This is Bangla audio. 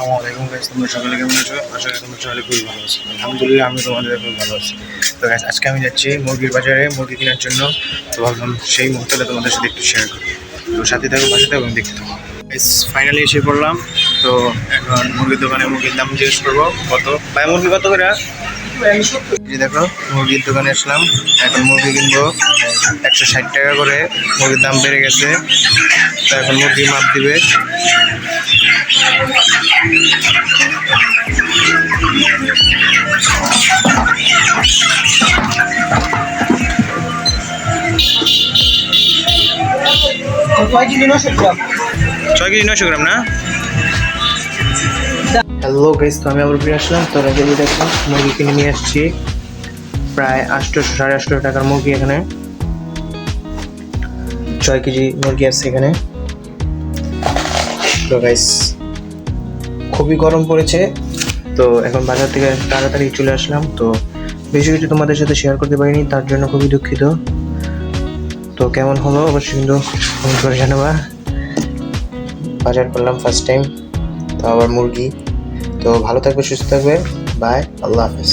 আসসালামু আলাইকুম গাইস তোমরা সকালে কেমন আছো? খুবই ভালো আছো। আলহামদুলিল্লাহ আমি তোমাদের খুব ভালো তো গাইস আজকে আমি যাচ্ছি মুরগির বাজারে। মুরগি কেনার জন্য তো ভাবলাম সেই মুহূর্তটা তোমাদের সাথে একটু শেয়ার করি। তো সাথে থাকো, পাশে থাকো এবং দেখতে থাকো। গাইস ফাইনালি এসে পড়লাম। তো এখন মুরগির দোকানে মুরগির দাম জিজ্ঞেস করব, কত? ভাই, মুরগি কত করে? দেখো, মুরগির দোকানে আসলাম। এখন মুরগি কিনবো। একশো ষাট টাকা করে। মুরগির দাম বেড়ে গেছে। তো এখন মুরগি মাপ দিবে। ছয় কেজি নশো গ্রাম না? হ্যালো গাইস তো আমি আবার ফিরে আসলাম। তো দিয়ে মুরগি কিনে নিয়ে আসছি। প্রায় আটশোশো সাড়ে আটশোশো টাকার মুরগি এখানে। ছয় কেজি মুরগি আছে এখানে। তো গাইস খুবই গরম পড়েছে। তো এখন বাজার থেকে তাড়াতাড়ি চলে আসলাম। তো বেশি কিছু তোমাদের সাথে শেয়ার করতে পারিনি, তার জন্য খুবই দুঃখিত। তো কেমন হলো? অবশ্যই কিন্তু ফোন করে জানাবা। বাজার করলাম ফার্স্ট টাইম তো আবার মুরগি। তো ভালো থাকবে, সুস্থ থাকবে। বাই আল্লাহ হাফেজ।